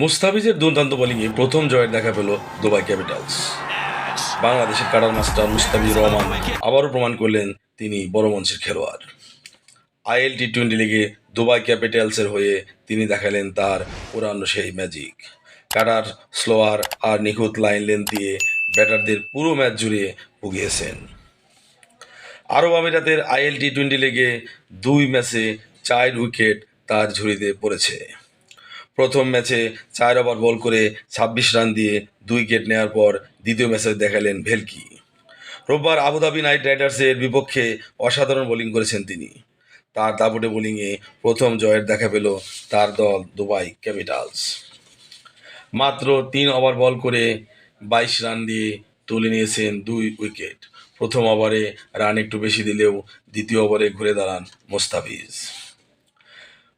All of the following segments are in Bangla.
মুস্তাফিজের দুর্দান্ত বোলিংয়ে প্রথম জয়ের দেখা পেল দুবাই ক্যাপিটালস বাংলাদেশের কাটার মাস্টার মুস্তাফিজুর রহমান আবারও প্রমাণ করলেন তিনি বড় মঞ্চের খেলোয়াড়। আইএল টি টোয়েন্টি লিগে দুবাই ক্যাপিটালসের হয়ে তিনি দেখালেন তার পুরানো সেই ম্যাজিক কাটার স্লোয়ার আর নিখুঁত লাইন লেন দিয়ে ব্যাটারদের পুরো ম্যাচ জুড়ে ভুগিয়েছেন। আরব আমিরাতের আইএল টি টোয়েন্টি লিগে দুই ম্যাচে চার উইকেট তার ঝুড়িতে পড়েছে। প্রথম ম্যাচে চার ওভার বল করে ছাব্বিশ রান দিয়ে দুই উইকেট নেওয়ার পর দ্বিতীয় ম্যাচে দেখালেন ভেলকি। রোববার আবুধাবি নাইট রাইডার্সের বিপক্ষে অসাধারণ বোলিং করেছেন তিনি। তার দাপুটে বোলিংয়ে প্রথম জয়ের দেখা পেল তার দল দুবাই ক্যাপিটালস। মাত্র তিন ওভার বল করে বাইশ রান দিয়ে তুলে নিয়েছেন দুই উইকেট। প্রথম ওভারে রান একটু বেশি দিলেও দ্বিতীয় ওভারে ঘুরে দাঁড়ান মোস্তাফিজ।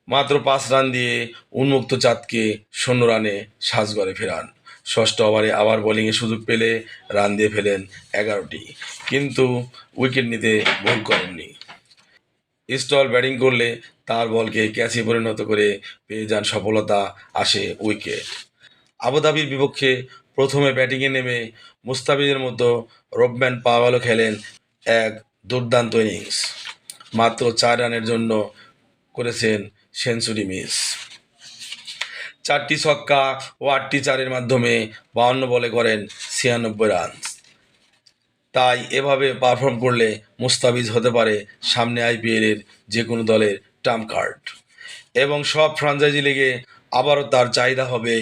মাত্র পাঁচ রান দিয়ে উন্মুক্ত চাঁদকে শূন্য রানে সাজগড়ে ফেরান। ষষ্ঠ ওভারে আবার বোলিংয়ে সুযোগ পেলে রান দিয়ে ফেলেন এগারোটি, কিন্তু উইকেট নিতে ভুল করেননি। স্টল ব্যাটিং করলে তার বলকে ক্যাচে পরিণত করে পেয়ে যান সফলতা আসে উইকেট। আবুধাবির বিপক্ষে প্রথমে ব্যাটিংয়ে নেমে মুস্তাফিজের মতো রবম্যান পাওয়ালও খেলেন এক দুর্দান্ত ইনিংস। মাত্র চার রানের জন্য করেছেন সেঞ্চুরি মিস। চারটি ছক্কা ও আটটি চারের মাধ্যমে বাউন্ন বলে করেন ছিয়ানব্বই রান। তাই এভাবে পারফর্ম করলে মুস্তাবিজ হতে পারে সামনে আইপিএলের যে কোনো দলের টার্ম কার্ড। এবং সব ফ্রাঞ্চাইজি লিগে আবারও তার চাহিদা হবে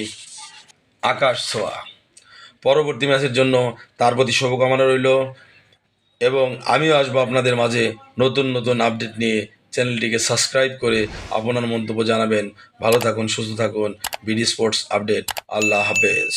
আকাশ ছোঁয়া। পরবর্তী ম্যাচের জন্য তার প্রতি শুভকামনা রইল এবং আমিও আসব আপনাদের মাঝে নতুন নতুন আপডেট নিয়ে চ্যানেলটিকে সাবস্ক্রাইব করে আপনার মন্তব্য জানাবেন। ভালো থাকুন, সুস্থ থাকুন। BD sports update. আল্লাহ হাফেজ।